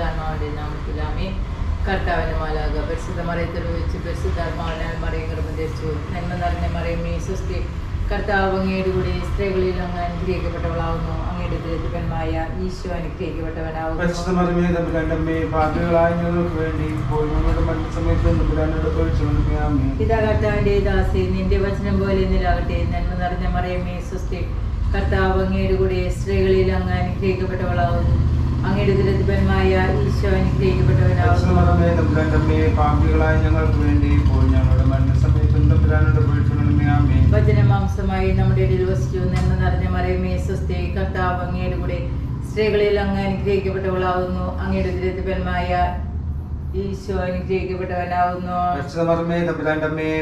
പരിശുദ്ധാത്മാവിന്റെ നാമത്തിലാമേ. കർത്താവിന് മാലാക പരിശുദ്ധ മറിയത്തിൽ വെച്ച് പരിശുദ്ധാത്മാവിനാൽ മറിയം ഗർഭം ധരിച്ചു നന്മ നിറഞ്ഞ മറിയം സുസ്ഥി കർത്താവ് അങ്ങയുടെ കൂടി സ്ത്രീകളിൽ അങ്ങ് അനുഗ്രഹിക്കപ്പെട്ടവളാകുന്നു. അങ്ങയുടെ ദരിദ്രന്മായ ഈശോ പിതാ കർത്താവിന്റെ ദാസി നിന്റെ വചനം പോലെ നിലാകട്ടെ. നന്മ നിറഞ്ഞ മറിയമേ സുസ്ഥി കർത്താവ് അങ്ങയുടെ കൂടി സ്ത്രീകളിൽ അങ്ങ് അനുഗ്രഹിക്കപ്പെട്ടവളാവുന്നു അങ്ങയുടെ ഈശോ പാപികളായ ഞങ്ങൾക്ക് വേണ്ടി ഇപ്പോൾ ഞങ്ങളുടെ മരണസമയത്ത് തമ്പുരാനോട് പഴിച്ചുകൊണ്ടേ ആമേ വചനമാംസമായി നമ്മുടെ ഇടയിൽ വസിച്ചു നന്മ നിറഞ്ഞ മറിയമേ സ്വസ്തി കർത്താവ് അങ്ങയുടെ കൂടെ സ്ത്രീകളിൽ അങ്ങ് അനുഗ്രഹിക്കപ്പെട്ടവളാവുന്നു അങ്ങയുടെ ദരിദ്രന്മായ ഈശോ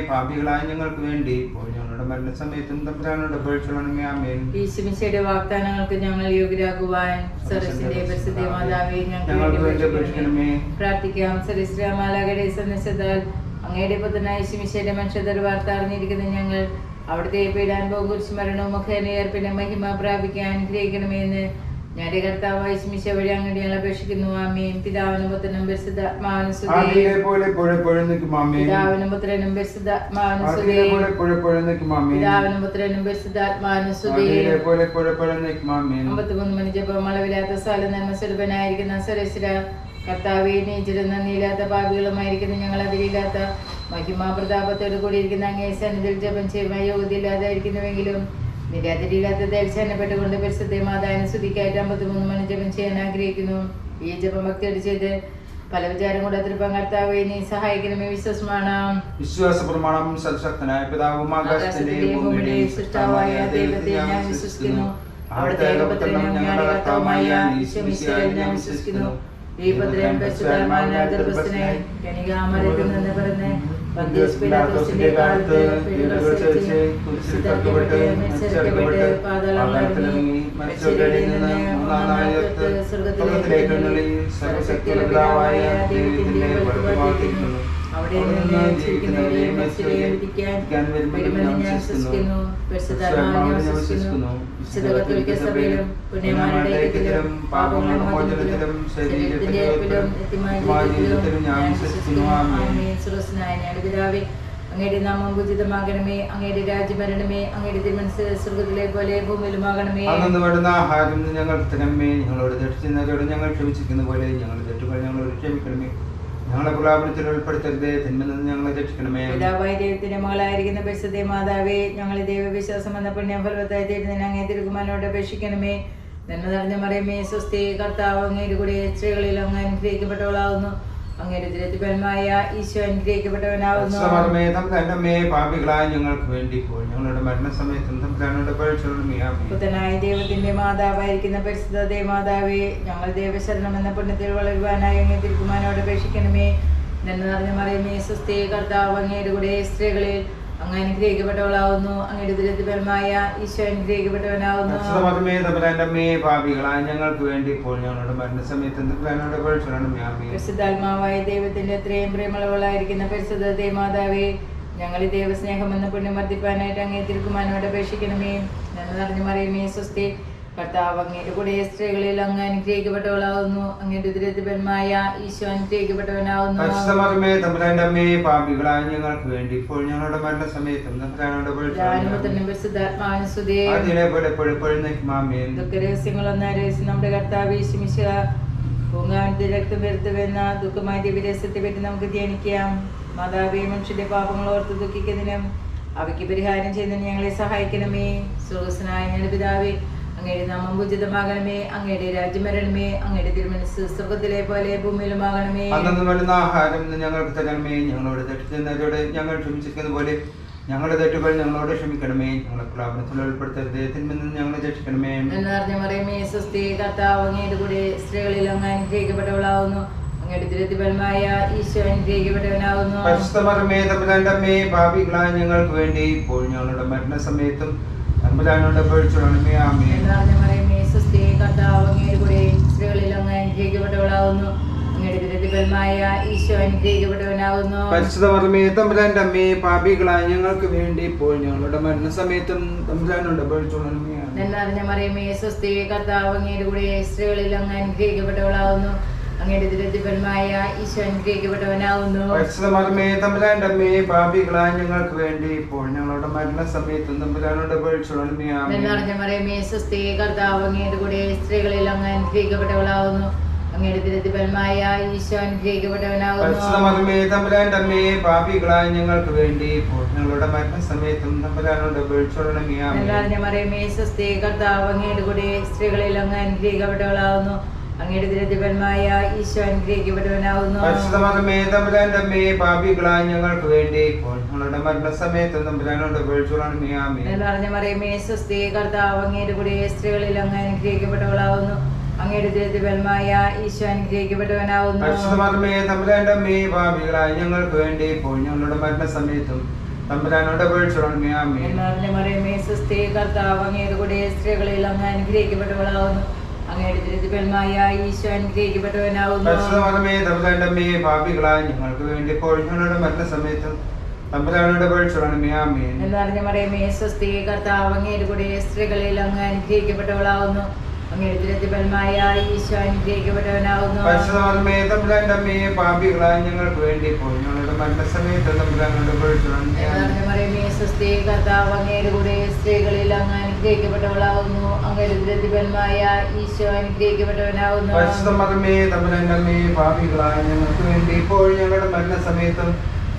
പാപികളായ ഞങ്ങൾക്ക് വേണ്ടി ഇപ്പോൾ ഞങ്ങളുടെ മരണസമയത്തും തമ്പുരാനോട് പഴിച്ചുകൊണ്ടേ ആമേൻ ഈശുമിശയുടെ വാഗ്ദാനങ്ങൾക്ക് ഞങ്ങൾ യോഗ്യരാകുവാൻ സരസിന്റെ പരിശുദ്ധ മാതാവേ ഞങ്ങൾക്ക് വേണ്ടി അപേക്ഷിക്കണമേ. അപേക്ഷിക്കണമേ. പ്രാർത്ഥിക്കാം സരിശ്രാമാലാകയുടെ സന്ദേശത്താൽ അങ്ങയുടെ പുത്രനായ ശിമിശയുടെ മനുഷ്യതർ വാർത്ത അറിഞ്ഞിരിക്കുന്ന ഞങ്ങൾ അവിടുത്തെ പീഡാനുഭവം സ്മരണവും മരണവും മുഖേനയർപ്പിന്റെ മഹിമ പ്രാപിക്കാൻ അനുഗ്രഹിക്കണമേ എന്ന് ഞങ്ങളുടെ കർത്താവായ ശിമിശ വഴി അങ്ങോട്ട് ഞങ്ങൾ അപേക്ഷിക്കുന്നു. ആമേയും പിതാവിനും പുത്രനും പരിശുദ്ധാത്മാവിനും ആദിയിലെ പോലെ എപ്പോഴെപ്പോഴും നിൽക്കും. ആമേൻ. പിതാവിനും പുത്രനും പരിശുദ്ധാത്മാവിനും സ്തുതി. ആദിയിലെ പോലെ എപ്പോഴെപ്പോഴും നിൽക്കും. ആമേൻ. പിതാവിനും പുത്രനും പരിശുദ്ധാത്മാവിനും സ്തുതി. ആദിയിലെ പോലെ എപ്പോഴെപ്പോഴും നിൽക്കും. ആമേൻ. അമ്പത്തിമൂന്ന് മണി ജപം അളവില്ലാത്ത സ്ഥലം നന്മ സ്വരൂപനായിരിക്കുന്ന സരസ്വര കർത്താവെ നീച്ചിരുന്ന നീലാത്ത പാപികളുമായിരിക്കുന്ന ഞങ്ങൾ അതിലില്ലാത്ത മഹിമാ പ്രതാപത്തോട് കൂടിയിരിക്കുന്ന അങ്ങേ സന്നിധിയിൽ ജപം ചെയ്യുമ്പോൾ യോഗ്യയില്ലാതായിരിക്കുന്നുവെങ്കിലും നിന്റെ അതിരില്ലാത്ത ദർശനപ്പെട്ടുകൊണ്ട് പരിശുദ്ധ മാതാവിനെ സ്തുതിക്കായിട്ട് അമ്പത്തിമൂന്ന് മണി ജപം ചെയ്യാൻ ആഗ്രഹിക്കുന്നു. ഈ ജപം ഭക്തിയോട് ചെയ്ത് പല വിചാരം കൂടെ തൃപ്പം കർത്താവെ നീ സഹായിക്കണമേ. വിശ്വസമാണ്. വിശ്വാസ പ്രമാണം സശക്തനായ പിതാവും ആകാശത്തിന്റെയും ഭൂമിയുടെയും സൃഷ്ടാവായ ദൈവത്തെ ഞാൻ വിശ്വസിക്കുന്നു. അവിടുത്തെ ഏകപുത്രനും ഞങ്ങളുടെ കർത്താവുമായ ഞാൻ വിശ്വസിക്കുന്നു. ഈ പത്രം പരിശുദ്ധാത്മാവിനാൽ ഗർഭസ്ഥനെ കനികാമരത്തിൽ നിന്ന് പന്തിയോസ് പിലാത്തോസിന്റെ കാലത്ത് സഹിച്ച് കുരിശിൽ തറക്കപ്പെട്ട് മത്സരിക്കപ്പെട്ട് പാതാളങ്ങളിറങ്ങി മരിച്ചവരുടെ നിന്ന് മൂന്നാം നായകത്ത് സ്വർഗത്തിലേക്ക് എഴുന്നള്ളി സർവശക്തിയുള്ള പിതാവായ ദൈവത്തിന്റെ വലതുഭാഗത്തിരിക്കുന്നു ഞാൻ സഭയിലും പാപങ്ങളുടെ മോചനത്തിലും ശരീരത്തിന്റെ ജീവിതത്തിലും വിശ്വസിക്കുന്നു. സുരസ്നായ പിതാവേ അങ്ങയുടെ നാമം ഉചിതമാകണമേ. അങ്ങയുടെ രാജ്യം വരണമേ അങ്ങയുടെ തിരുമനസ് സ്വർഗത്തിലെ പോലെ ഭൂമിയിലുമാകണമേ. അന്നു ആഹാരം ഞങ്ങൾക്ക് തരമേ ഞങ്ങളോട് ഞങ്ങൾ ക്ഷമിച്ചിരിക്കുന്ന പോലെ ഞങ്ങൾ തെറ്റുകൾ ഞങ്ങളോട് ക്ഷമിക്കണമേ. ഞങ്ങളെ പ്രലാപനത്തിൽ ഉൾപ്പെടുത്തരുതേ തിന്മ നിന്ന് ഞങ്ങളെ രക്ഷിക്കണമേ. പിതാവായ ദൈവത്തിന്റെ മകളായിരിക്കുന്ന പരിശുദ്ധ മാതാവേ ഞങ്ങളെ ദൈവവിശ്വാസം എന്ന പുണ്യഫലവത്തായി തീരുന്നതിന് അങ്ങേ തിരുകുമാനോട് അപേക്ഷിക്കണമേ. നന്മ നിറഞ്ഞ മറിയമേ സ്വസ്തി കർത്താവ് അങ്ങേരു കൂടെ സ്ത്രീകളിൽ അങ്ങ് അനുഗ്രഹിക്കപ്പെട്ടവളാവുന്നു. ഈശോ അനുഗ്രഹിക്കപ്പെട്ടവനാവുന്നു. പാപികളായ ഞങ്ങൾക്ക് വേണ്ടി പോയി. ഞങ്ങളുടെ മരണസമയത്തും തമ്പുരാനോട് പുത്തനായ ദൈവത്തിന്റെ മാതാവായിരിക്കുന്ന പരിശുദ്ധ ദേവമാതാവേ ഞങ്ങൾ ദേവശരണം എന്ന പുണ്യത്തിൽ വളരുവാനായി അങ്ങേ തിരുക്കുമാനോട് അപേക്ഷിക്കണമേ. നന്മ നിറഞ്ഞ മറിയമേ സുസ്ഥി കർത്താവ് അങ്ങയുടെ കൂടെ സ്ത്രീകളിൽ അങ്ങ് അനുഗ്രഹിക്കപ്പെട്ടവളാവുന്നു. അങ്ങയുടെ ദുരിതപരമായ ഈശോ അനുഗ്രഹിക്കപ്പെട്ടവനാവുന്നു. പാപികളായ ഞങ്ങൾക്ക് വേണ്ടി ഇപ്പോൾ ഞങ്ങളുടെ മരണസമയത്തും ദൈവത്തിന്റെ അത്രയും പ്രേമളവളായിരിക്കുന്ന പരിശുദ്ധ ദേമാതാവേ ഞങ്ങൾ ഈ ദൈവസ്നേഹം എന്ന പുണ്യം വർദ്ധിപ്പാനായിട്ട് അങ്ങേ തിരുക്കുമാനോട് അപേക്ഷിക്കണമേ. ഞങ്ങൾ അറിഞ്ഞു മറിയമേ സുസ്ഥി കർത്താവ് അങ്ങയുടെ കൂടെ സ്ത്രീകളിൽ അങ്ങ് അനുഗ്രഹിക്കപ്പെട്ടവളാകുന്നു അങ്ങയുടെ ദുരിതപരമായ ഈശോ അനുഗ്രഹിക്കപ്പെട്ടവനാകുന്നു പാപികളായ ഞങ്ങൾക്ക് വേണ്ടി ഇപ്പോൾ ഞങ്ങളുടെ മരണസമയത്തും നമ്മുടെ കർത്താവ് ഈശുമിശ പൂങ്കാവിന്റെ രക്തം വരുത്തുവെന്ന ദുഃഖമായ ദിവരഹസ്യത്തെ പറ്റി നമുക്ക് ധ്യാനിക്കാം. മാതാവേ മനുഷ്യന്റെ പാപങ്ങൾ ഓർത്ത് ദുഃഖിക്കുന്നതിനും അവയ്ക്ക് പരിഹാരം ചെയ്യുന്നതിന് ഞങ്ങളെ സഹായിക്കണമേ. സുഹൃസനായ ഞങ്ങളുടെ പിതാവേ അങ്ങയുടെ നാമം ഉചിതമാകണമേ അങ്ങയുടെ രാജ്യം വരണമേ അങ്ങയുടെ തിരുമനസ് സ്വർഗത്തിലെ പോലെ ഭൂമിയിലുമാകണമേ. അന്നു വരുന്ന ആഹാരം ഞങ്ങൾക്ക് തരണമേ ഞങ്ങളോട് തെറ്റുന്നവരോട് ഞങ്ങൾ ക്ഷമിച്ചിരിക്കുന്ന പോലെ ഞങ്ങളുടെ തെറ്റുകൾ ഞങ്ങളോട് ക്ഷമിക്കണമേ ഞങ്ങളെ പ്രലാപനത്തിൽ ഉൾപ്പെടുത്തരുത് തിന്മയിൽ നിന്ന് ഞങ്ങളെ രക്ഷിക്കണമേ. എന്ന് പറഞ്ഞ പറയുമേ സ്വസ്തി കർത്താവ് അങ്ങയുടെ കൂടെ സ്ത്രീകളിൽ അങ്ങ് അനുഗ്രഹിക്കപ്പെട്ടവളാവുന്നു. ഞങ്ങൾക്ക് വേണ്ടി ഇപ്പോൾ ഞങ്ങളുടെ മരണസമയത്തും തമ്പുരാന്റെ പാപികളായ ഞങ്ങൾക്ക് വേണ്ടി ഇപ്പോൾ ഞങ്ങളുടെ മരണസമയത്തും തമ്പുരാനോട് അപേക്ഷിച്ചോളണമേ ആമേ മറിയമേ സ്വസ്തി കർത്താവ് അങ്ങയുടെ കൂടെ സ്ത്രീകളിൽ അങ്ങ് അനുഗ്രഹിക്കപ്പെട്ടവളാവുന്നു. അങ്ങയുടെ തമ്പുരാന്റെ അമ്മേ പാപികളായ ഞങ്ങൾക്ക് വേണ്ടി ഇപ്പോൾ ഞങ്ങളുടെ തമ്പുരാനോട് മറിയമേ സ്വസ്തി കർത്താവ് അങ്ങയുടെ കൂടെ സ്ത്രീകളിൽ അങ്ങ് അനുഗ്രഹിക്കപ്പെട്ടവളാവുന്നു. അങ്ങയുടെ ദുരിതഫലമായ ഈശോ അനുഗ്രഹിക്കപ്പെട്ടവനാവുന്നു. അമ്മേ പാപികളായ ഞങ്ങൾക്ക് വേണ്ടി ഇപ്പോൾ ഞങ്ങളുടെ തമ്പുരാനോട് മറിയമേ സ്വസ്തി കർത്താവ് അങ്ങയുടെ കൂടെ സ്ത്രീകളിൽ അങ്ങ് അനുഗ്രഹിക്കപ്പെട്ടവളാവുന്നു. അങ്ങയുടെ ദുരിതഫലമായ ഈശോ അമ്മേ പാപികളായ ഞങ്ങൾക്ക് വേണ്ടി ഇപ്പോൾ ഞങ്ങളുടെ മരണസമയത്തും എന്ന് പറഞ്ഞ മറിയമേ സ്വസ്തി കർത്താവ് അങ്ങയുടെ കൂടെ സ്ത്രീകളിൽ അങ്ങ് അനുഗ്രഹിക്കപ്പെട്ടവളാവുന്നു. അങ്ങയുടെ ദുരിതഫലമായ ഈശോ അനുഗ്രഹിക്കപ്പെട്ടവനാവുന്നു. പാപികളായ ഞങ്ങൾക്ക് വേണ്ടി ഇപ്പോൾ ഞങ്ങളുടെ മരണസമയത്തും തമ്പുരാനോട് പറഞ്ഞ മറിയമേ സ്വസ്തി കർത്താവ് അങ്ങയുടെ കൂടെ സ്ത്രീകളിൽ അങ്ങ് അനുഗ്രഹിക്കപ്പെട്ടവളാവുന്നു. പാപികളായ ഞങ്ങൾക്ക് വേണ്ടി ഇപ്പോൾ ഞങ്ങളുടെ മരണസമയത്തും തമ്പുരാനോട് പേഴ്ചോളമേ ആമേ എന്ന് പറഞ്ഞ മറിയമേ സ്വസ്തി കർത്താവ് അങ്ങയുടെ കൂടെ സ്ത്രീകളിൽ അങ്ങ് അനുഗ്രഹിക്കപ്പെട്ടവളാവുന്നു. പാപികളായ ഞങ്ങൾക്ക് വേണ്ടി ഞങ്ങളുടെ മരണസമയത്തും സ്ത്രീകളിൽ അങ്ങ് അനുഗ്രഹിക്കപ്പെട്ടവളാകുന്നു അങ്ങയുടെ ദുരിതഫലമായ ഈശോ അനുഗ്രഹിക്കപ്പെട്ടവനാകുന്നു പാപികളായ ഞങ്ങൾക്ക് വേണ്ടി ഇപ്പോൾ ഞങ്ങളുടെ മരണസമയത്തും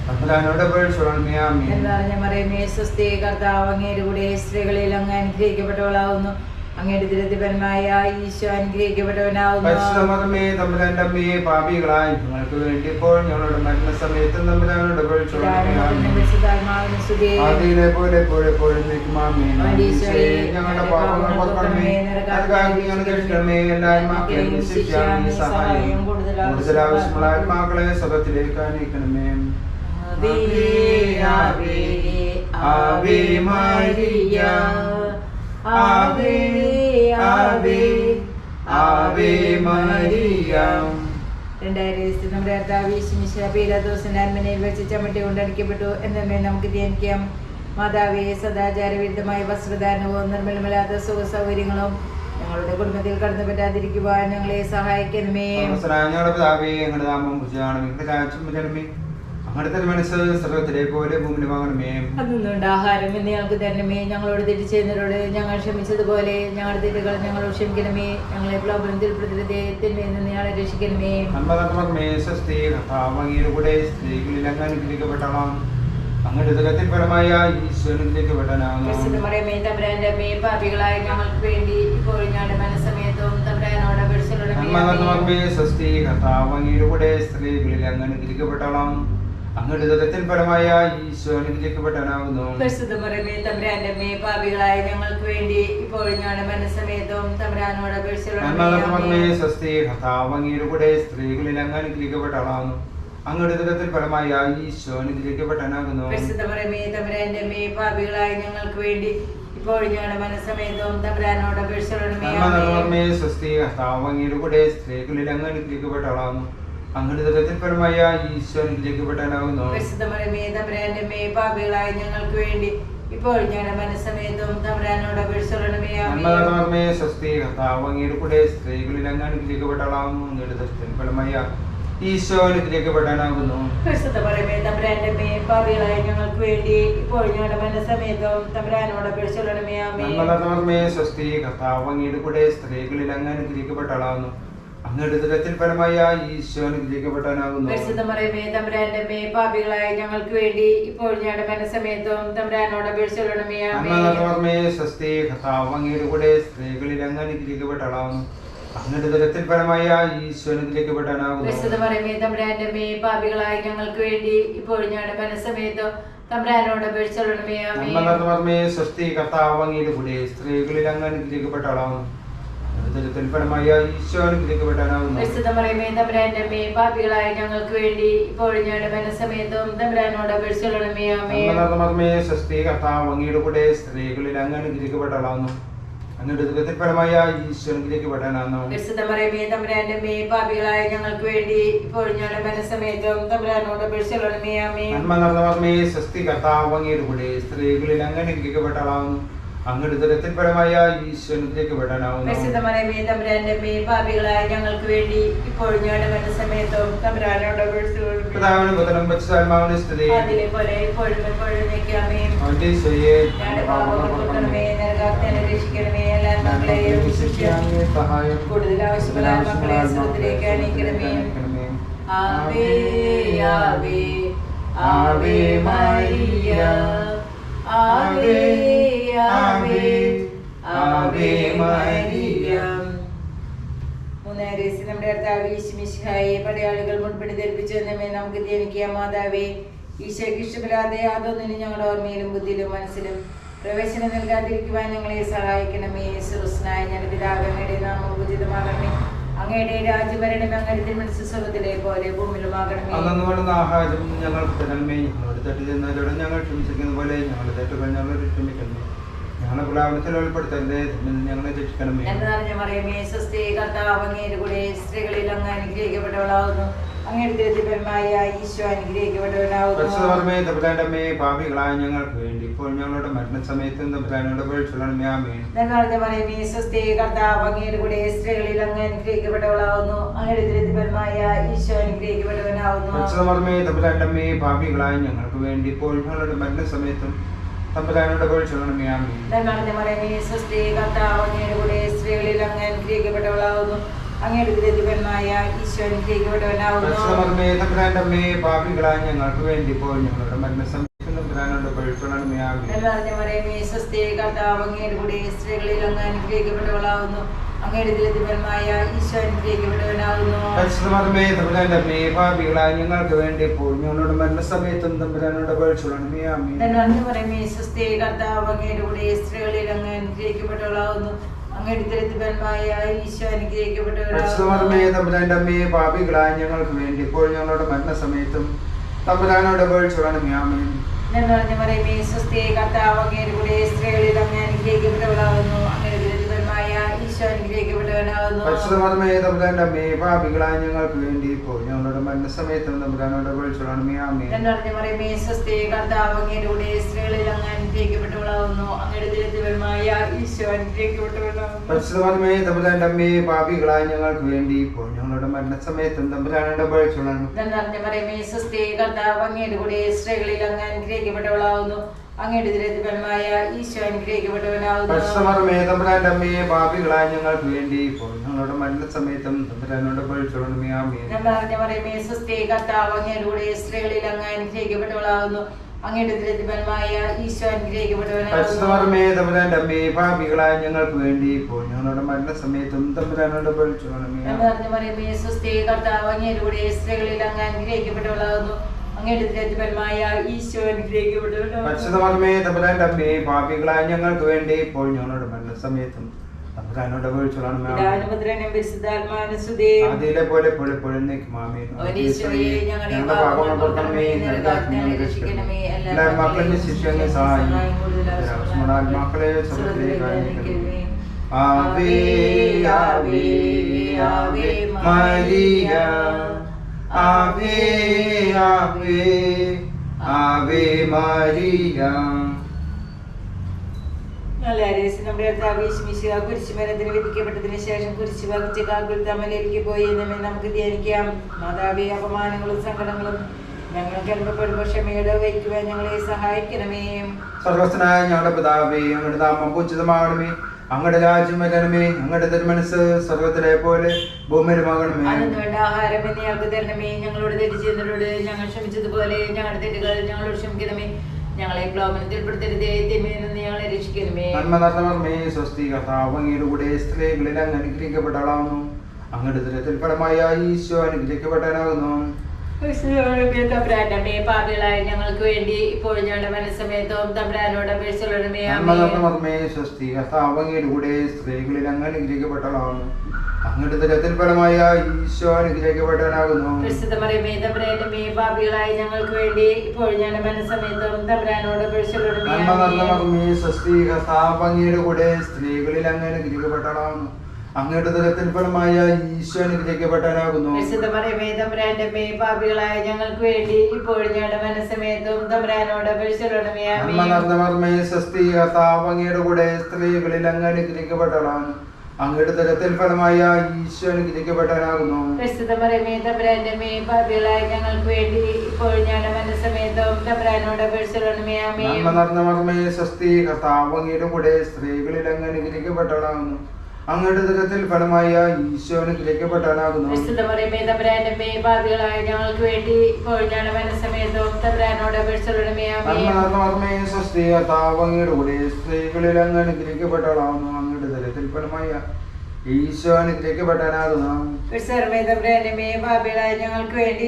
തമ്പുരാനോട് പേഴ്ചോളമേ ആമേ എന്ന് പറഞ്ഞ മറിയമേ സ്വസ്തി കർത്താവ് അങ്ങയുടെ സ്ത്രീകളിൽ അങ്ങ് അനുഗ്രഹിക്കപ്പെട്ടവളാവുന്നു. അങ്ങയുടെ ദുരിതഫലമായ ഈശോ അനുഗ്രഹിക്കപ്പെട്ടവനാവുന്നു പരിശുദ്ധമേ തമ്പുരാന്റെ അമ്മയെ പാപികളായി ഞങ്ങൾക്ക് വേണ്ടി ഇപ്പോൾ ഞങ്ങളുടെ മരണസമയത്തും തമ്പുരാനോട് പോലെ നിൽക്കുമാമേ ഞങ്ങളുടെ പാപങ്ങൾ ശിക്ഷാമി സഹായം കൂടുതൽ ആവശ്യമുള്ള ആത്മാക്കളെ സ്വർഗത്തിലേക്ക് അനയിക്കണമേ. ആവേ, ആവേ, ആവേ മരിയ. രണ്ടായിരം നമ്മുടെ കർത്താവ് യേശുമിശിഹ പീലാത്തോസിന്റെ അന്മനയിൽ വെച്ച് ചമ്മട്ടി കൊണ്ടടിക്കപ്പെട്ടു എന്നമേ നമുക്ക് ധ്യാനിക്കാം. മാതാവേ സദാചാര വിരുദ്ധമായ വസ്ത്രധാരണവും നിർമ്മലമല്ലാത്ത സുഖ സൗകര്യങ്ങളും ഞങ്ങളുടെ കുടുംബത്തിൽ കടന്നു പറ്റാതിരിക്കുവാൻ ഞങ്ങളെ സഹായിക്കണമേ. ഞങ്ങളുടെ പിതാവേ ഞങ്ങളുടെ നാമം കുറിച്ചാണ് വരണമേ മനസ്സ് പോലെ അന്നുണ്ട് ആഹാരം എന്ന് ഞങ്ങൾക്ക് തരണമേ. ഞങ്ങളോട് ചെയ്യുന്നവരോട് ഞങ്ങൾ ക്ഷമിച്ചതുപോലെ ഞങ്ങളുടെ തെറ്റുകൾ ഞങ്ങൾ ക്ഷമിക്കണമേ. ഞങ്ങളെ പ്രബന്ധത്തിൽ പ്രതിരോധത്തിൽ നിന്ന് ഞങ്ങളെ രക്ഷിക്കണമേ. നമ്മേ സ്വസ്തി കർത്താവ് അങ്ങയുടെ കൂടെ സ്ത്രീകളിൽ അങ്ങ് അനുഗ്രഹിക്കപ്പെടണം. അങ്ങയുടെ ദുരത്തിൽ പരമായ തമ്പുരാന്റെ അമ്മേ പാപികളായ ഞങ്ങൾക്ക് വേണ്ടി ഇപ്പോൾ ഞങ്ങളുടെ മനസ്സമയത്തും തമ്പുരാനോട് നമ്മേ സ്വസ്തി കർത്താവ് അങ്ങയുടെ കൂടെ സ്ത്രീകളിൽ അങ്ങ് അങ്ങയുടെ ഈശോ തമ്പുരാന്റെ അമ്മേ പാപികളായ ഞങ്ങൾക്ക് വേണ്ടി ഇപ്പോൾ ഞങ്ങളുടെ മനസ്സമയത്തും തമ്പുരാനോട് നമ്മേ സ്വസ്തി കർത്താവ് അങ്ങയുടെ കൂടെ സ്ത്രീകളിൽ അങ്ങ് അനുഗ്രഹിക്കപ്പെടണം അങ്ങയുടെ ദുരത്തിൽ ഈശോ തമ്പുരാന്റെ പാപികളായ ഞങ്ങൾക്ക് വേണ്ടി ഇപ്പോൾ ഞങ്ങളുടെ മനസ്സമേതവും തമ്പുരാനോട് സ്വസ്തി അങ്ങയുടെ കൂടെ സ്ത്രീകളിൽ അങ്ങ് അങ്ങയുടെ ദുരത്തിൽ പരമായ ഈശോ അനുഗ്രഹിക്കപ്പെടാനാകുന്നു പരിശുദ്ധമറിയമേ തമ്പുരാന്റെ അമ്മേ പാപികളായ ഞങ്ങൾക്ക് വേണ്ടി ഇപ്പോൾ ഞങ്ങളുടെ മനസ്സമയത്തും തമ്പുരാനോട് അപേക്ഷിക്കണമേ നമ്മേ സ്വസ്തി കർത്താവ് അങ്ങയുടെ കൂടെ സ്ത്രീകളിൽ അങ്ങ് അങ്ങയുടെ പാപികളായ ഞങ്ങൾക്ക് വേണ്ടി ഇപ്പോൾ ഞങ്ങളുടെ മനസ്സമയത്തും തമ്പുരാനോട് അപേക്ഷിക്കണമേ നമ്മേ സ്വസ്തി കർത്താവ് അങ്ങയുടെ കൂടെ സ്ത്രീകളിൽ അങ്ങ് അനുഗ്രഹിക്കപ്പെടണം അങ്ങയുടെ പരിശുദ്ധമറിയമേ തമ്പുരാന്റെ പാപികളായ ഞങ്ങൾക്ക് വേണ്ടി ഇപ്പോൾ ഞങ്ങളുടെ മനസ്സമയത്തും തമ്പുരാനോട് അപേക്ഷിക്കണമേ നമ്മേ സ്വസ്തി കർത്താവ് അങ്ങയുടെ കൂടെ സ്ത്രീകളിൽ അങ്ങ് അനുഗ്രഹിക്കപ്പെടണം അങ്ങയുടെ ദുരത്തിൽ പരമായ ഈശോ അനുഗ്രഹിക്കപ്പെടാനാകുന്നു പരിശുദ്ധമറിയമേ തമ്പുരാന്റെ അമ്മേ പാപികളായ ഞങ്ങൾക്ക് വേണ്ടി ഇപ്പോൾ ഞങ്ങളുടെ മനസ്സമയത്തും തമ്പുരാനോട് അപേക്ഷിക്കണമേ നമ്മേ സ്വസ്തി കർത്താവ് അങ്ങയുടെ കൂടെ സ്ത്രീകളിൽ അങ്ങ് അനുഗ്രഹിക്കപ്പെടണം പാപികളായ ഞങ്ങൾക്ക് വേണ്ടി ഇപ്പോൾ ഞങ്ങളുടെ മനസ്സമയത്തും തമ്പുരാനോട് അപേക്ഷിക്കണമേ നമ്മേ സ്വസ്തി കർത്താവ് അങ്ങയുടെ കൂടെ സ്ത്രീകളിൽ അങ്ങ് അമ്മേ പാപികളായ ഞങ്ങൾക്ക് വേണ്ടി ഇപ്പോൾ ഞങ്ങളുടെ മനസ്സമയത്തും തമ്പുരാനോട് നന്മ നടന്നവർമ്മേ സ്വസ്തി കർത്താവ് അങ്ങയുടെ കൂടെ സ്ത്രീകളിൽ അങ്ങ് അനുഗ്രഹിക്കപ്പെട്ടാളാവുന്നു അങ്ങയുടെ പാപികളായ ഞങ്ങൾക്ക് വേണ്ടി ഇപ്പോൾ ഞങ്ങളുടെ സമയത്തും തമ്പുരാനോട്. പിതാവിനും അതിലെ പോലെ എപ്പോഴും അവന്റെ രക്ഷിക്കണമേ എല്ലാ മക്കളെയും സഹായം കൂടുതൽ ആവശ്യമുള്ള മക്കളെ അണിയിക്കണമേ. ആവേ ആവേ ആവേ മരിയ. ആവേ ആവേ ആവേ മരിയ. മൂന്നാം ദിവസം നമ്മുടെ കർത്താവ് ഈശ്മിശിഹായെ പടയാളികൾ മുൻപിടി ധരിപ്പിച്ചു എന്നമേ നമുക്ക് ധ്യാനിക്കാം. മാതാവേ ഈശോയ്ക്ക് യാതൊന്നിനും ഞങ്ങളുടെ ഓർമ്മയിലും ബുദ്ധിയിലും മനസ്സിലും പ്രവേശനം നൽകാതിരിക്കുവാൻ ഞങ്ങളെ സഹായിക്കണമേ. സുറുസ്നായ ഞങ്ങളുടെ പിതാവ് അങ്ങയുടെ നാമം ഉചിതമാകണമേ. അങ്ങയുടെ രാജ്യഭരണം അങ്ങയുടെ മത്സ്യസ്വരത്തിലെ പോലെ ഭൂമിയിലുമാകണമേ അന്നു ആഹാരം ഞങ്ങൾക്ക് തരണമേ. ഞങ്ങളുടെ തെറ്റ് ചെയ്യുന്നവരോട് ഞങ്ങൾ ക്ഷമിച്ചിരിക്കുന്ന പോലെ ഞങ്ങളുടെ തെറ്റുകൾ ഞങ്ങൾ ക്ഷമിക്കുന്നു ഞങ്ങളെ പ്രലാപനത്തിൽ ഉൾപ്പെടുത്തരുതേ ഞങ്ങളെ രക്ഷിക്കണമേ. എന്ന് പറഞ്ഞ മറിയമേ സ്വസ്തി കർത്താവ് അങ്ങയുടെ കൂടെ സ്ത്രീകളിൽ അങ്ങ് അനുഗ്രഹിക്കപ്പെട്ടവളാവുന്നു അങ്ങയുടെ ദരിദ്രപരമായ ഈശോ അനുഗ്രഹിക്കപ്പെട്ടവനാവുന്നു. പാപികളായ ഞങ്ങൾക്ക് വേണ്ടി ഇപ്പോൾ ഞങ്ങളുടെ മരണസമയത്തും തമ്പുരാനോട് നിങ്ങളുടെ മറിയമേ കർത്താവ് അങ്ങയുടെ കൂടെ സ്ത്രീകളിൽ അങ്ങ് അനുഗ്രഹിക്കപ്പെട്ടവളാവുന്നു. അങ്ങയുടെ ദരിദ്രപരമായ ഈശോ അനുഗ്രഹിക്കപ്പെട്ടവനാവുന്നു. തമ്പുരാന്റമ്മേ പാപികളായ ഞങ്ങൾക്ക് വേണ്ടി ഇപ്പോൾ ഞങ്ങളുടെ മരണസമയത്തും തമ്പുരാനോട് ആമേൻ. നിങ്ങളുടെ മറിയമേ കർത്താവ് അങ്ങയുടെ കൂടെ സ്ത്രീകളിൽ അങ്ങ് അനുഗ്രഹിക്കപ്പെട്ടവളാവുന്നു. അങ്ങയുടെ ദരിദ്രപരമായ ഈശോ അനുഗ്രഹിക്കപ്പെട്ടവനാവുന്നു പരിശുദ്ധമേ തമ്പുരാന്റമ്മേ പാപികളായ ഞങ്ങൾക്ക് വേണ്ടി ഇപ്പോൾ ഞങ്ങളുടെ കൂടെ സ്ത്രീകളിൽ അങ്ങ് അനുഗ്രഹിക്കപ്പെട്ടവളാവുന്നു. അങ്ങയുടെ ദരിദ്രപരമായ ഈശോ പാപികളായ ഞങ്ങൾക്ക് വേണ്ടി ഞങ്ങളുടെ മരണസമയത്തും തമ്പുരാനോട് മറിയമേ സ്വസ്തി കർത്താവ് അങ്ങയുടെ കൂടെ സ്ത്രീകളിൽ അങ്ങ് അനുഗ്രഹിക്കപ്പെട്ടവളാവുന്നു. അങ്ങയുടെ ദരിദ്രപരമായ ഈശോ അനുഗ്രഹിക്കപ്പെട്ടവനാവുന്നു പരിശുദ്ധമേ തമ്പുരാന്റെ അമ്മയെ പാപികളായ ഞങ്ങൾക്ക് വേണ്ടി ഇപ്പോൾ ഞങ്ങളുടെ മരണസമയത്തും തമ്പുരാനോട് പേഴ്ചൊല്ലണമേ ആമേൻ. നിറഞ്ഞ മറിയമേ സ്വസ്തി കർത്താവ് അങ്ങയുടെ കൂടെ സ്ത്രീകളിൽ അങ്ങ് അനുഗ്രഹിക്കപ്പെട്ടവളാവുന്നു തമ്പുരാന്റെ പാപികളായ ഞങ്ങൾക്ക് വേണ്ടി ഇപ്പോൾ ഞങ്ങളുടെ മരണസമയത്തും തമ്പുരാനോട് എന്നറിഞ്ഞ സ്വസ്തി കർത്താവ് അങ്ങയുടെ സ്ത്രീകളിൽ അങ്ങ് അനുഗ്രഹിക്കപ്പെട്ടവളാവുന്നു. അങ്ങയുടെ ദരിദ്രപരമായ ഈശോ അനുഗ്രഹിക്കപ്പെട്ടവളാവുന്നു. പരിശുദ്ധമേ തമ്പുരാന്റെ അമ്മയെ പാപികളായ ഞങ്ങൾക്ക് വേണ്ടി ഇപ്പോൾ ഞങ്ങളുടെ മരണസമയത്തും തമ്പുരാനോട് പേഴ്ചൊല്ലണം എന്നറിഞ്ഞ മറിയമേ സ്വസ്തി കർത്താവ് അങ്ങയുടെ സ്ത്രീകളിൽ അങ്ങ് അനുഗ്രഹിക്കപ്പെട്ടവളാവുന്നു. അങ്ങയുടെ ദരിദ്രപരമായ ഈശോ അനുഗ്രഹിക്കപ്പെട്ടവനാവുന്നു. പാപികളായ ഞങ്ങൾക്ക് വേണ്ടി ഇപ്പോൾ ഞങ്ങളുടെ മരണസമയത്തും തമ്പുരാനോട് പേഴ്ചൊല്ലണമേ ആമേൻ. എന്നറിഞ്ഞ മറിയമേ സ്വസ്തി കർത്താവ് അങ്ങയുടെ സ്ത്രീകളിൽ അങ്ങ് അമ്മയെ പാപികളായ ഞങ്ങൾക്ക് വേണ്ടി ഇപ്പോൾ ഞങ്ങളുടെ മരണസമയത്തും തമ്പുരാനോട് കൂടെ സ്ത്രീകളിൽ അങ്ങ് അനുഗ്രഹിക്കപ്പെട്ടവളാവുന്നു പരിശുദ്ധമേ തമ്പുരാന്റെ പാപികളായ ഞങ്ങൾക്ക് വേണ്ടി ഇപ്പോൾ ഞങ്ങളുടെ മരണസമയത്തും പരിശുദ്ധാത്മാവിനും പോലെ ഞങ്ങളുടെ പാപങ്ങൾ രക്ഷിക്കണമേ. എല്ലാ മക്കളുടെ ആവേ ആവേ ആവേ മരിയ. ആവേ Ave, Ave Maria. കുരിശുമരത്തിന് വിധിക്കപ്പെട്ടതിന് ശേഷം കുരിശു വഹിച്ച് കാക്കുൽ തമലേക്ക് പോയി എന്നെ നമുക്ക് ധ്യാനിക്കാം. മാതാവി അപമാനങ്ങളും സങ്കടങ്ങളും ഞങ്ങൾക്ക് അനുഭവപ്പെടുമ്പോൾ ക്ഷമയുടെ വഹിക്കുവാൻ ഞങ്ങളെ സഹായിക്കണമേ. സർവസ്വനായ ഞങ്ങളുടെ പിതാവേ ഞങ്ങളുടെ നാമം പൂജിതമാകണമേ. അങ്ങയുടെ രാജ്യം വരണമേ അങ്ങടെ തിരുമനസ് സ്വർഗത്തിലെ പോലെ ഭൂമിയിലുമാകണമേ അന്നു വേണ്ട ആഹാരം എന്ന് ഞങ്ങൾക്ക് തരണമേ ഞങ്ങളോട് തെറ്റ് ചെയ്യുന്നവരോട് ഞങ്ങൾ ക്ഷമിച്ചതുപോലെ ഞങ്ങളുടെ തെറ്റുകൾ ഞങ്ങളോട് ക്ഷമിക്കണമേ. ഞങ്ങളെ പ്ലോമനത്തിൽ ഉൾപ്പെടുത്തരുതേ തിന്മയിൽ നിന്ന് ഞങ്ങളെ രക്ഷിക്കണമേ. നന്മ നിറഞ്ഞവർമ്മേ സ്വസ്തി കർത്താവ് അങ്ങയുടെ കൂടെ സ്ത്രീകളിൽ അങ്ങ് അനുഗ്രഹിക്കപ്പെട്ടവളാവുന്നു. അങ്ങയുടെ ദുരത്തിൽ ഫലമായ ഈശോ അനുഗ്രഹിക്കപ്പെട്ടവനാകുന്നു. പാപികളായ ഞങ്ങൾക്ക് വേണ്ടി ഇപ്പോൾ സ്ത്രീകളിൽ അങ്ങ് അനുഗ്രഹിക്കപ്പെട്ടതാണ് അങ്ങയുടെ ദുരത്തിൽ ഈശോ അനുഗ്രഹിക്കപ്പെട്ടവനാകുന്നു ഞങ്ങൾക്ക് വേണ്ടി ഇപ്പോൾ ഞങ്ങളുടെ സ്വസ്തി കൂടെ സ്ത്രീകളിൽ അങ്ങ് അനുഗ്രഹിക്കപ്പെട്ടവളാവുന്നു അങ്ങയുടെ ദുരത്തിൽ ഫലമായ ഈശോ പാപികളായ ഞങ്ങൾക്ക് വേണ്ടി ഇപ്പോഴും തമ്പുരാനോട് സ്വസ്തി കർത്താവ് അങ്ങയുടെ കൂടെ സ്ത്രീകളിൽ അങ്ങ് അനുഗ്രഹിക്കപ്പെട്ടവളാണ് അങ്ങയുടെ തരത്തിൽ ഫലമായ ഈശോ പാപികളായ ഞങ്ങൾക്ക് വേണ്ടി ഇപ്പോൾ ഞാൻ മനസ്സമയത്തും തമ്പുരാനോട് പരിശോധനമേ നന്മ നിറഞ്ഞ മർമ്മേ സ്വസ്തി കർത്താവ് അങ്ങയുടെ കൂടെ സ്ത്രീകളിൽ അങ്ങ് അനുഗ്രഹിക്കപ്പെട്ടവളാകുന്നു അങ്ങയുടെ ദുഃഖത്തിൽ ഫലമായ ഈശോന് അനുഗ്രഹിക്കപ്പെട്ടവനാകുന്നു വിശുദ്ധ പറയുമേ തമ്പുരാന്റെ മേ പാപികളായ ഞങ്ങൾക്ക് വേണ്ടി ഇപ്പോൾ ഞങ്ങളുടെ നന്മ നിറഞ്ഞ മർമ്മേ സ്വസ്തി കർത്താവ് അങ്ങയുടെ കൂടെ സ്ത്രീകളിൽ അങ്ങ് അനുഗ്രഹിക്കപ്പെട്ടവളാകുന്നു. അങ്ങയുടെ ദുഃഖത്തിൽ ഫലമായ ഞങ്ങൾക്ക് വേണ്ടി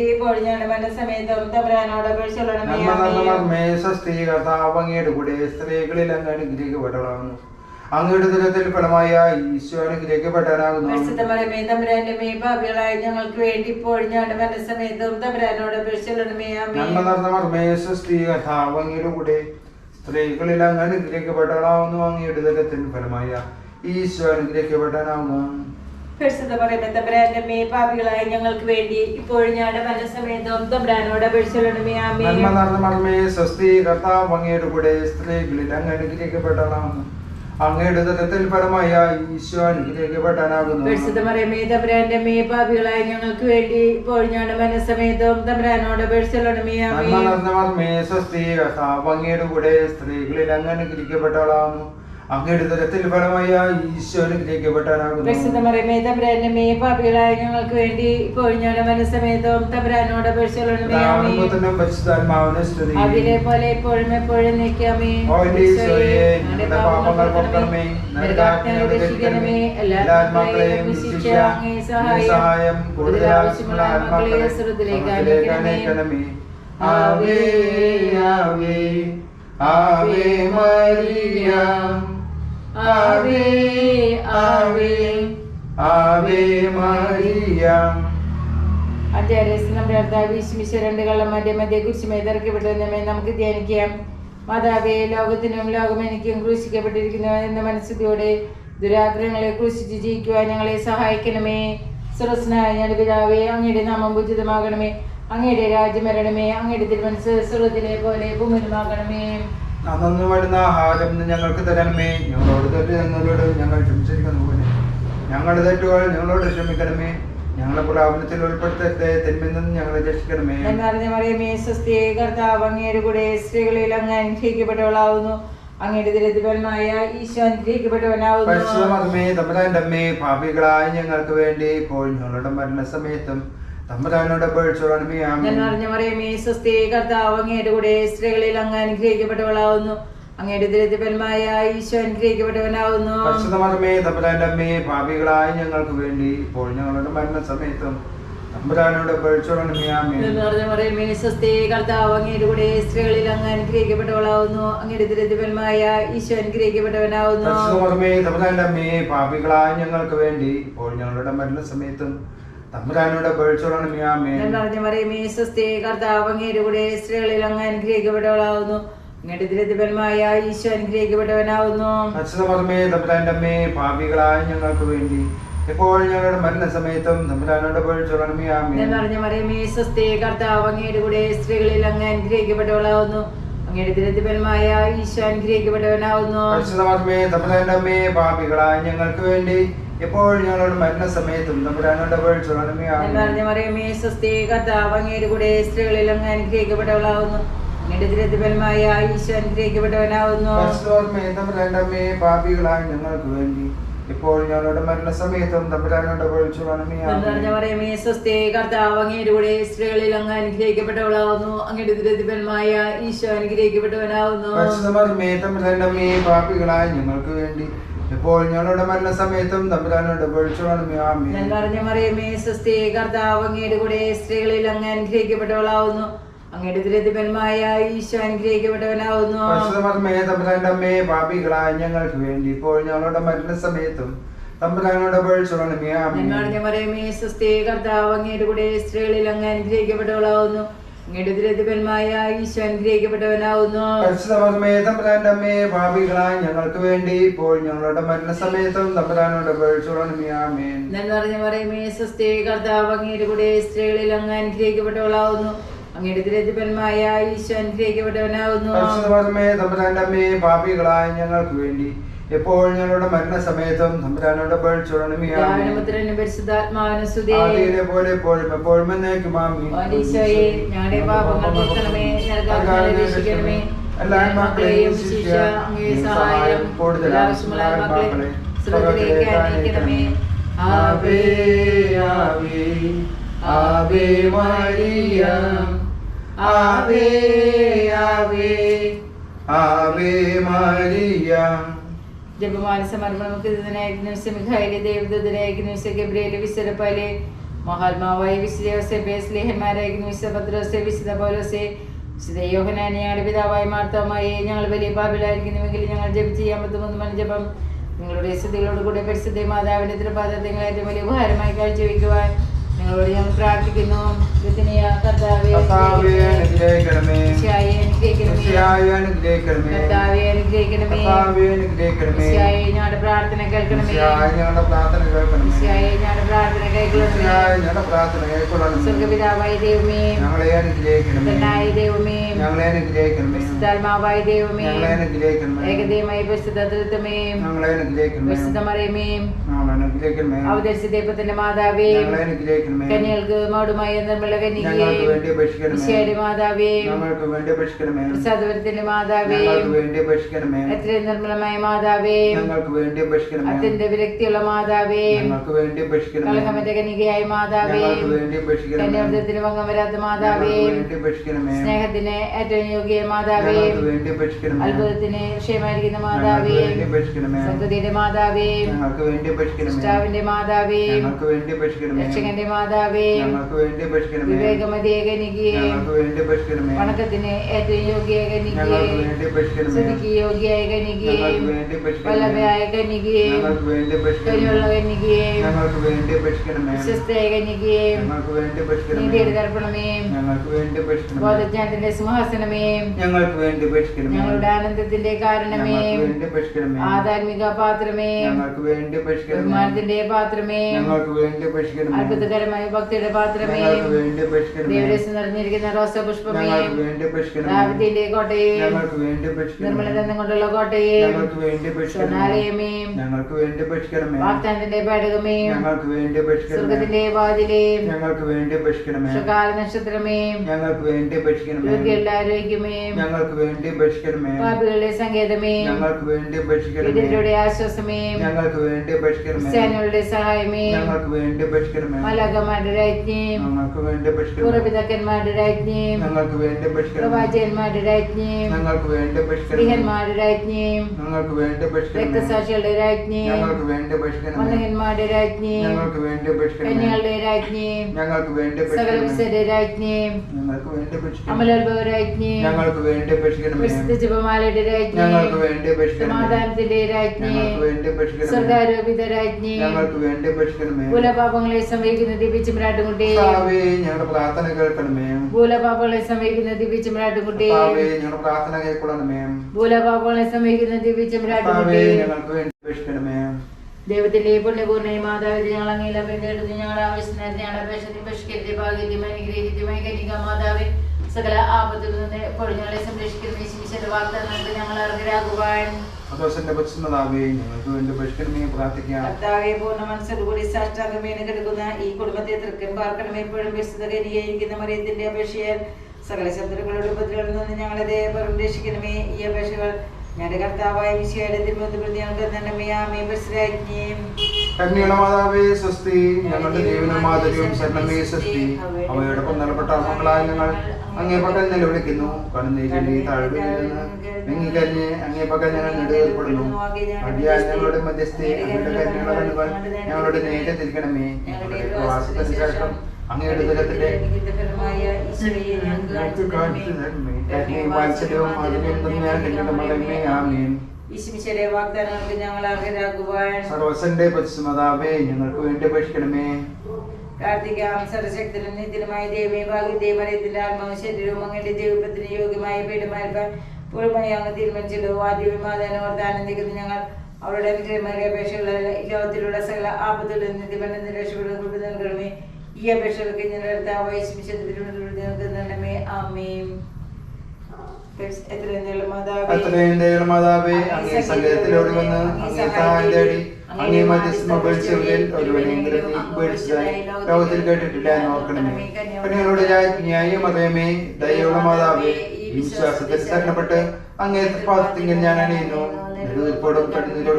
ഞങ്ങളുടെ കൂടെ സ്ത്രീകളിൽ അങ്ങ് അനുഗ്രഹിക്കപ്പെട്ടവളാകുന്നു. അങ്ങയുടെ ദിനത്തിൽ ഫലമായ ഈശോ അനുഗ്രഹിക്കപ്പെട്ടവനാകുന്നു പരിശുദ്ധ മറിയമേ തമ്പുരാന്റെ മേ പാപികളായ ഞങ്ങൾക്ക് വേണ്ടി ഇപ്പോഴും ഞങ്ങളുടെ മനസ്സമയത്തും തമ്പുരാനോട് അങ്ങയുടെ കൂടെ സ്ത്രീകളിൽ അങ്ങനെ അനുഗ്രഹിക്കപ്പെട്ടവളാകുന്നു അങ്ങയുടെ ദിനത്തിൽ ഫലമായ ഈശോ അനുഗ്രഹിക്കപ്പെട്ടവനാകുന്നു പരിശുദ്ധ പാപികളായ ഞങ്ങൾക്ക് വേണ്ടി ഇപ്പോഴും ഞങ്ങളുടെ മനസ്സമേതം തമ്പുരാനോട് പരിശോധനമേ ആമേ നന്മ നിറഞ്ഞ മർമ്മേ സ്വസ്തി കർത്താവ് അങ്ങയുടെ കൂടെ സ്ത്രീകളിൽ അങ്ങ് അനുഗ്രഹിക്കപ്പെട്ടവളാകുന്നു അങ്ങയുടെ ദുരത്തിൽ ഫലമായ ഈശോ തമ്പുരാന്റെ മേ പാപികളായ ഞങ്ങൾക്ക് വേണ്ടി ഇപ്പോഴും ഞങ്ങളുടെ മനസ്സമയത്തും തമ്പുരാനോട് സ്വസ്തി അങ്ങയുടെ കൂടെ സ്ത്രീകളിൽ അങ്ങ് അനുഗ്രഹിക്കപ്പെട്ടവളാകുന്നു. അങ്ങയുടെ ഫലമായ പാപികളായ ഞങ്ങൾക്ക് വേണ്ടി ഇപ്പോൾ അതിലെ പോലെ എപ്പോഴും സഹായം കൂടുതൽ ആവശ്യമുള്ള ആത്മാക്കളെ. ആവേ ആവേ ആവേ മരിയ ആവേ Ave, Ave Maria. അധ്യായസ് നമ്മുടെ കർത്താവ് ഈശ്മിശ രണ്ട് കള്ളന്മാരുടെ മധ്യ കുരിശുമേ ഇറക്കപ്പെട്ടെന്നമേ നമുക്ക് ധ്യാനിക്കാം. മാതാവേ ലോകത്തിനും ലോകമെനിക്കും ക്രൂശിക്കപ്പെട്ടിരിക്കുന്നു എന്ന മനസ്സിലൂടെ ദുരാഗ്രഹങ്ങളെ ക്രൂശിച്ച് ജയിക്കുവാൻ ഞങ്ങളെ സഹായിക്കണമേ. സുരസ്നായ ഞങ്ങളുടെ പിതാവേ അങ്ങയുടെ നാമം ഉചിതമാകണമേ. അങ്ങയുടെ രാജ്യം വരണമേ. അങ്ങയുടെ തിരുമനസ് സുഹൃത്തിനെ പോലെ ഭൂമിയിലുമാകണമേ. അന്നു വരുന്ന ആഹാരം ഞങ്ങൾക്ക് തരണമേ. ഞങ്ങളോട് തെറ്റ് ഞങ്ങളോട് ഞങ്ങൾ ക്ഷമിച്ചിരിക്കുന്നു പോലെ ഞങ്ങളുടെ തെറ്റുകൾ ഞങ്ങളോട് ക്ഷമിക്കണമേ. ഞങ്ങളെ പ്രാപനത്തിൽ ഉൾപ്പെടുത്തരുത്. തിന്മയിൽ നിന്ന് ഞങ്ങളെ രക്ഷിക്കണമേ. എന്നറിഞ്ഞ മറിയമേ സ്വസ്തിയെ കർത്താവ് കൂടെ സ്ത്രീകളിൽ അങ്ങ് അനുഗ്രഹിക്കപ്പെട്ടവളാവുന്നു. അങ്ങയുടെ ഈശോ അനുഗ്രഹിക്കപ്പെട്ടവനാവുന്നു. അമ്മേ പാപികളായ ഞങ്ങൾക്ക് വേണ്ടി ഇപ്പോൾ ഞങ്ങളുടെ മരണസമയത്തും തമ്പുരാനോട് പേഴ്ചോളണമേ ആമേൻ എന്നറിഞ്ഞ മറിയമേ സ്വസ്തിയെ കർത്താവ് അങ്ങയുടെ കൂടെ സ്ത്രീകളിൽ അങ്ങ് അനുഗ്രഹിക്കപ്പെട്ടവളാവുന്നു. അങ്ങയുടെ ദരിദ്രമായ ഈശോ അനുഗ്രഹിക്കപ്പെട്ടവനാവുന്നു. പരിശുദ്ധമേ തമ്പുരാന്റെ അമ്മേ പാപികളായ ഞങ്ങൾക്ക് വേണ്ടി ഇപ്പോൾ ഞങ്ങളുടെ മരണസമയത്തും തമ്പുരാനോട് ആമേൻ എന്നറിഞ്ഞ മറിയമേ സ്വസ്തിയെ കർത്താവ് അങ്ങയുടെ കൂടെ സ്ത്രീകളിൽ അങ്ങ് അനുഗ്രഹിക്കപ്പെട്ടവളാവുന്നു. അങ്ങയുടെ ദരിദ്രമായ ഈശോ അനുഗ്രഹിക്കപ്പെട്ടവനാവുന്നു. പരിശുദ്ധമേ തമ്പുരാന്റെ അമ്മേ പാപികളായ ഞങ്ങൾക്ക് വേണ്ടി ഇപ്പോൾ ഞങ്ങളുടെ മരണസമയത്തും തമ്പുരാനോട് പേഴ്ചോളണമേ ആമേൻ എന്നറിഞ്ഞ മറിയമേ സ്വസ്തി കർത്താവ് അങ്ങയുടെ കൂടെ സ്ത്രീകളിൽ അങ്ങ് അനുഗ്രഹിക്കപ്പെട്ടവളാവുന്നു. അങ്ങയുടെ ദരിദ്രമായ ഈശോ അനുഗ്രഹിക്കപ്പെട്ടവനാവുന്നു. പരിശുദ്ധമേ തമ്പുരാന്റെ അമ്മേ പാപികളായ ഞങ്ങൾക്ക് വേണ്ടി. ഇപ്പോൾ ഞങ്ങളുടെ മരണസമയത്തും തമ്പുരാനോട് പേഴ്ചോളണമേ ആമേൻ എന്നറിഞ്ഞ മറിയമേ സ്വസ്തി കർത്താവ് അങ്ങയുടെ കൂടെ സ്ത്രീകളിൽ അങ്ങ് അനുഗ്രഹിക്കപ്പെട്ടവളാവുന്നു. അങ്ങയുടെ ഈശോ അനുഗ്രഹിക്കപ്പെട്ടവനാവുന്നു. തമ്പുരാന്റെ അമ്മേ പാപികളായ ഞങ്ങൾക്ക് വേണ്ടി. ഇപ്പോൾ ഞങ്ങളോട് മരണ സമയത്തും നമ്മുടെ അങ്ങയുടെ സ്ത്രീകളിൽ അങ്ങ് അനുഗ്രഹിക്കപ്പെട്ടവളാവുന്നു. അങ്ങയുടെ ഈശോ അനുഗ്രഹിക്കപ്പെട്ടവനാവുന്നു. പാപികളായ ഞങ്ങൾക്ക് വേണ്ടി ഇപ്പോൾ ഞങ്ങളുടെ മരണസമയത്തും തമ്പുരാനോട് പേഴ്ചോളണമേ എന്നറിഞ്ഞ ആമേൻ പറയുമേ സ്വസ്തി കർത്താവ് അങ്ങയുടെ കൂടെ സ്ത്രീകളിൽ അങ്ങ് അനുഗ്രഹിക്കപ്പെട്ടവളാവുന്നു. അങ്ങയുടെ ദുരിതപരമായ ഈശോ അനുഗ്രഹിക്കപ്പെട്ടവനാവുന്നു. പാപികളായ ഞങ്ങൾക്ക് വേണ്ടി ഇപ്പോൾ ഞങ്ങളുടെ തമ്പുരാനോട് മറിയമേ സ്വസ്തി കർത്താവ് അങ്ങയുടെ കൂടെ സ്ത്രീകളിൽ അങ്ങ് അനുഗ്രഹിക്കപ്പെട്ടവളാവുന്നു. അങ്ങയുടെ ദുരിതപരമായ ഈശോ അനുഗ്രഹിക്കപ്പെട്ടവനാവുന്നു. തമ്പുരാന്റെ അമ്മേ പാപികളായ ഞങ്ങൾക്ക് വേണ്ടി ഇപ്പോൾ ഞങ്ങളുടെ മരണ സമയത്തും തമ്പുരാനോട് എന്നറിഞ്ഞ മറിയമേ സ്വസ്തി കർത്താവ് അങ്ങയുടെ കൂടെ സ്ത്രീകളിൽ അങ്ങ് അനുഗ്രഹിക്കപ്പെട്ടവളാവുന്നു. അങ്ങയുടെ ദുരിതപരമായ ഈശോ അനുഗ്രഹിക്കപ്പെട്ടവനാവുന്നു പരിശുദ്ധമേ തമ്പുരാന്റെ അമ്മേ ഭാവികളായി ഞങ്ങൾക്ക് വേണ്ടി ഇപ്പോൾ ഞങ്ങളുടെ മരണസമയത്തും തമ്പുരാനോട് പറയുമേ കർത്താവ് അങ്ങയുടെ കൂടെ സ്ത്രീകളിൽ അങ്ങ് അനുഗ്രഹിക്കപ്പെട്ടവളാവുന്നു. അങ്ങയുടെ ദുരിതപരമായ ഈശോ അനുഗ്രഹിക്കപ്പെട്ടവനാവുന്നു തമ്പുരാന്റെ അമ്മേ ഭാവികളായി ഞങ്ങൾക്ക് വേണ്ടി എപ്പോൾ ഞങ്ങളുടെ മരണസമയത്തും തമ്പുരാനോട് പോലെ എപ്പോഴും എപ്പോഴും എന്നേക്കും ആമേൻ ഈശോയെ ഞങ്ങളുടെ പാപങ്ങൾ തീർക്കണമേ നരകാഗ്നിയിൽ രക്ഷിക്കണമേ എല്ലാ മക്കളെയും അങ്ങേ സഹായം കൂടുതൽ ആവശ്യമുള്ള മക്കളെ സ്വർഗത്തിലേക്ക് അയക്കണമേ ആവേ ആവേ ആവേ മരിയ ആവേ ആവേ ആവേ മരിയ ജപമാന സമർപ്പണമുക്ക് യോഹനാനെ ഞങ്ങളുടെ പിതാവായ മാർത്തമായി ഞങ്ങൾ വലിയ പാപിലായിരിക്കുന്നുവെങ്കിൽ ഞങ്ങൾ ജപിച്ച് മന ജപം. നിങ്ങളുടെ സ്ഥിതികളോട് കൂടെ പരിശുദ്ധ മാതാവിന്റെ തൃപാദങ്ങൾ ഏറ്റവും വലിയ ഉപഹാരമായി കാഴ്ചവെക്കുവാൻ ഞങ്ങൾ പ്രാർത്ഥിക്കുന്നു. കർത്താവേ അനുഗ്രഹിക്കണമേ. കർത്താവേ അനുഗ്രഹിക്കണമേ. ഞങ്ങളുടെ പ്രാർത്ഥന കേൾക്കണമേ. ഞങ്ങളുടെ പ്രാർത്ഥന കേൾക്കണമേ. ഞങ്ങളുടെ പ്രാർത്ഥന സ്വർഗപിതാവായ ദൈവമേ ഞങ്ങളെ അനുഗ്രഹിക്കണമേ. ദൈവമേ ഞങ്ങളെ അനുഗ്രഹിക്കണമേ. ദൈവമേ ഞങ്ങളെ അനുഗ്രഹിക്കണമേ. ഏകദൈവമായ ഞങ്ങളെ അനുഗ്രഹിക്കണമേ. വിശുദ്ധമറിയമേ അനുഗ്രഹിക്കണമേ. അവതരിച്ച ദൈവത്തിന്റെ മാതാവേ ഞങ്ങളെ അനുഗ്രഹിക്കണമേ. കന്യകൾക്ക് നിർമ്മല ഞങ്ങൾക്ക് വേണ്ടി മാതാവേ ഞങ്ങൾക്ക് വേണ്ടി അപേക്ഷിക്കണമേ. പ്രസാദപുരത്തിന്റെ മാതാവേ ഞങ്ങൾക്ക് വേണ്ടി അപേക്ഷിക്കണമേ. എത്രയും നിർമ്മലമായ മാതാവേ ഞങ്ങൾക്ക് വേണ്ടി അപേക്ഷിക്കണമേ. അത്യന്ത വിരക്തിയുള്ള മാതാവേ ഞങ്ങൾക്ക് വേണ്ടി അപേക്ഷിക്കണമേ കളങ്കമറ്റ കനികയായ മാതാവേ ഞങ്ങൾക്ക് വേണ്ടി അപേക്ഷിക്കണമേ കന്യാവൃതത്തിന് ഭംഗം വരാത്ത മാതാവേ ഞങ്ങൾക്ക് വേണ്ടി അപേക്ഷിക്കണമേ സ്നേഹത്തിന് ഏറ്റവും യോഗ്യ മാതാവേ അത്ഭുതത്തിന് വിഷയമായിരിക്കുന്ന മാതാവേ സന്തതിയുടെ മാതാവേ ഇഷ്ടാവിന്റെ മാതാവേ രക്ഷകന്റെ മാതാവേ വണക്കത്തിന് ഏറ്റവും യോഗ്യ കനികയെ സ്തുതിക്ക് വല്ലഭയായ കനികയെ വേണ്ടി അപേക്ഷിക്കണമേ ഞങ്ങൾക്ക് വേണ്ടി അപേക്ഷിക്കണമേ നീതിയുടെ തർപ്പണമേ ഞങ്ങൾക്ക് വേണ്ടി അപേക്ഷിക്കണമേ ബോധജ്ഞാനത്തിന്റെ സിംഹാസനമേ ഞങ്ങൾക്ക് വേണ്ടി അപേക്ഷിക്കണമേ ഞങ്ങളുടെ ആനന്ദത്തിന്റെ കാരണമേ വേണ്ടി അപേക്ഷിക്കണമേ പാത്രമേ ഞങ്ങൾക്ക് വേണ്ടി അപേക്ഷിക്കണമേ ബഹുമാനത്തിന്റെ പാത്രമേ ഞങ്ങൾക്ക് വേണ്ടി അപേക്ഷിക്കണമേ അത്ഭുതകരമായ ഭക്തിയുടെ പാത്രമേ വേണ്ടി അപേക്ഷിക്കണമേ ദേവരസം നിറഞ്ഞിരിക്കുന്ന റോസപുഷ്പമേ പുഷ്പമേ വേണ്ടി അപേക്ഷിക്കണമേ ദാവിദിന്റെ കോട്ടയെ ഞങ്ങൾക്ക് വേണ്ടി അപേക്ഷിക്കണമേ നിർമ്മലതന്തം കൊണ്ടുള്ള കോട്ടയെ ഞങ്ങൾക്ക് വേണ്ടി അപേക്ഷിക്കണമേ ഞങ്ങൾക്ക് വേണ്ടി അപേക്ഷിക്കണമേ വാഗ്ദാനത്തിന്റെ പേടകമേ ഞങ്ങൾക്ക് വേണ്ടി അപേക്ഷിക്കണമേ സ്വർഗത്തിന്റെ വാതിലേ ഞങ്ങൾക്ക് വേണ്ടി അപേക്ഷിക്കണമേ നക്ഷത്രമേ ഞങ്ങൾക്ക് വേണ്ടി അപേക്ഷിക്കണമേ ആരോഗ്യമേ ഞങ്ങൾക്ക് വേണ്ടി അപേക്ഷിക്കണമേ പാപികളുടെ സങ്കേതമേ ഞങ്ങൾക്ക് വേണ്ടി അപേക്ഷിക്കണമേ ആശ്വാസമേ ഞങ്ങൾക്ക് വേണ്ടി അപേക്ഷിക്കണമേ ക്രിസ്ത്യാനികളുടെ സഹായമേ ഞങ്ങൾക്ക് വേണ്ടി അപേക്ഷിക്കണമേ മലകമാരുടെ രാജ്ഞിയും ഞങ്ങൾക്ക് വേണ്ടി അപേക്ഷിക്കണമേ പൂർവപിതാക്കന്മാരുടെ രാജ്ഞിയും ഞങ്ങൾക്ക് വേണ്ടി അപേക്ഷിക്കണമേ പ്രവാചകന്മാരുടെ രാജ്ഞിയും ഞങ്ങൾക്ക് വേണ്ടി അപേക്ഷിക്കണമേ സ്ത്രീഹന്മാരുടെ രാജ്ഞിയും ഞങ്ങൾക്ക് വേണ്ടി അപേക്ഷിക്കണമേ രക്തസാക്ഷികളുടെ രാജ്ഞിയും ഞങ്ങൾക്ക് വേണ്ടി അപേക്ഷിക്കണമേ വന്ദകന്മാരുടെ രാജ്ഞിയും ഞങ്ങൾക്ക് വേണ്ടി അപേക്ഷിക്കണമേ. കന്യകളുടെ രാജ്ഞിയും ഞങ്ങൾക്ക് വേണ്ടി സകല അപേക്ഷിക്കണമേ. വിശുദ്ധരുടെ രാജ്ഞിയും ഞങ്ങൾക്ക് വേണ്ടി അപേക്ഷിക്കണമേ. അമലോത്ഭവ രാജ്ഞിയും ഞങ്ങൾക്ക് വേണ്ടി അപേക്ഷിക്കണമേ. പ്രസിദ്ധ ജപമാലയുടെ ഞങ്ങൾക്ക് രാജ്ഞിയും വേണ്ടി അപേക്ഷിക്കണമേ. സമാധാനത്തിന്റെ രാജ്ഞി ഞങ്ങൾക്ക് വേണ്ടി അപേക്ഷിക്കണമേ. സ്വർഗാരോപിത രാജ്ഞി ഞങ്ങൾക്ക് വേണ്ടി അപേക്ഷിക്കണമേ. ഭൂലപാപങ്ങളെ സംവഹിക്കുന്ന ദിവ്യചിമ്രാട്ടുകുട്ടി കർത്താവേ ഞങ്ങളുടെ പ്രാർത്ഥന കേൾക്കണമേ. ഭൂലപാപങ്ങളെ സംവഹിക്കുന്ന ദിവ്യചിമ്രാട്ടുകുട്ടി ഞങ്ങളുടെ പ്രാർത്ഥന കേൾക്കണമേ ഭൂലപാപങ്ങളെ സംവഹിക്കുന്ന ഞങ്ങൾക്ക് വേണ്ടി ദൈവത്തിന്റെ പുണ്യപൂർണ മാതാവിന്റെ ഞങ്ങൾ അങ്ങയിൽ അഭിനന്ദിക്കുന്നു ഞങ്ങളുടെ ആവശ്യത്തിന് ഞങ്ങളുടെ അപേക്ഷത്തിൽ പരിഷ്കരിച്ച് ഭാഗ്യമായി അനുഗ്രഹിക്കുമായി കനിക മാതാവേ സകല ആപത്തിൽ നിന്ന് എപ്പോഴും ഞങ്ങളെ സംരക്ഷിക്കുന്ന വാഗ്ദാനങ്ങൾക്ക് ഞങ്ങൾ അർഹരാകുവാൻ സന്തോഷന്റെ പശ്ചിമതാവേ ഞങ്ങൾക്ക് വേണ്ടി അപേക്ഷിക്കണമേ പ്രാർത്ഥിക്കാം കർത്താവെ പൂർണ മനസ്സോടുകൂടി സാഷ്ടാംഗമേന കിടക്കുന്ന ഈ കുടുംബത്തെ തൃക്കൻ പാർക്കണം. എപ്പോഴും വിശുദ്ധകരിയായിരിക്കുന്ന മറിയത്തിന്റെ അപേക്ഷയാൽ സകല ശത്രുക്കളുടെ ഉപദ്രവങ്ങളിൽ നിന്ന് ഞങ്ങളെ പരിരക്ഷിക്കണമേ ഈ അപേക്ഷകൾ ഞങ്ങളുടെ കർത്താവായ വിശയുടെ തിരുമതി ഞങ്ങൾക്ക് ആമേ പരിസരാജ്ഞയും കന്യയുടെ മാതാവേ സ്വസ്തി. ഞങ്ങളുടെ ശരണമേ സ്വസ്തി. അവയുടെ കൊന്നലപ്പെട്ട മക്കളായ ഞങ്ങൾ അങ്ങേ പക്കൽ നിലവിളിക്കുന്നു. കണ്ണുനീരിന്റെ താഴ്വയിൽ നിന്ന് വെങ്ങിക്കരഞ്ഞ് അങ്ങേ പക്കൽ ഞങ്ങൾ നെടുവേർപ്പെടുന്നു അടിയാൽ ഞങ്ങളുടെ മധ്യസ്ഥെ അങ്ങയുടെ കന്യകളുടെ കണ്ണുകൾ ഞങ്ങളുടെ നേരെ തിരിക്കണമേ ഞങ്ങളുടെ പ്രവാസത്തിന് ശേഷം അങ്ങയുടെ ദുരത്തിന്റെ ഞങ്ങൾക്ക് കാണിച്ചു തരണമേ കന്യയും വാത്സല്യവും മാധുര്യം തന്നെയാണ് നിങ്ങളുടെ മകന്മേ ആമേൻ. ഈശ്മിശയുടെ വാഗ്ദാനങ്ങൾക്ക് ഞങ്ങൾ അർഹരാകുവാൻ സർവസന്റെ പശ്ചിമതാവേ ഞങ്ങൾക്ക് വേണ്ടി അപേക്ഷിക്കണമേ. പ്രാർത്ഥിക്കാം. സർവശക്തനും നിത്യനുമായ ദൈവമേ ഭാഗ്യത്തെയും മറിയത്തിന്റെ ആത്മാവും ശരീരവും അങ്ങയുടെ ദൈവത്തിന് യോഗ്യമായ പീഠമേൽപ്പാൻ പൂർണമായി അങ്ങ് തീരുമാനിച്ചല്ലോ ആദ്യവിമാതാനോർത്ത് ആനന്ദിക്കുന്ന ഞങ്ങൾ അവരുടെ ഈ ലോകത്തിലുള്ള സകല ആപത്തുകളിൽ നിന്ന് രക്ഷപ്പെടുന്ന കൃപ നൽകണമേ. ഈ അപേക്ഷകൾക്ക് എത്രയും മാതാവേ. ദൈവം അങ്ങേ സങ്കേതത്തിലോട് വന്ന് അങ്ങേ സഹായം തേടി അങ്ങേ മധ്യസ്ഥ പേടിച്ചവരിൽ ഒരുവനെങ്കിലും നീ പേടിച്ചതായി ലോകത്തിൽ കേട്ടിട്ടില്ല എന്ന് ഓർക്കണമേ. കണ്ണികളോട് ന്യായം അതേമേ ദയുള്ള മാതാവേ ഈ വിശ്വാസത്തിൽ ശരണപ്പെട്ട് അങ്ങേ പാദത്തിങ്കിൽ ഞാൻ അണിയുന്നു.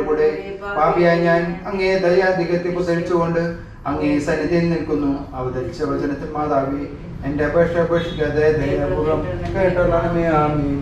കൂടെ പാപിയായി ഞാൻ അങ്ങേ ദയാധികത്തെ പുതരിച്ചുകൊണ്ട് അങ്ങേ സന്നിധിയിൽ നിൽക്കുന്നു. അവതരിച്ച വചനത്തിൽ മാതാവി എന്റെ അപേക്ഷ അപേക്ഷിക്കാതെ കേട്ടോളാണ് കേട്ടോളണമേ ആമീൻ.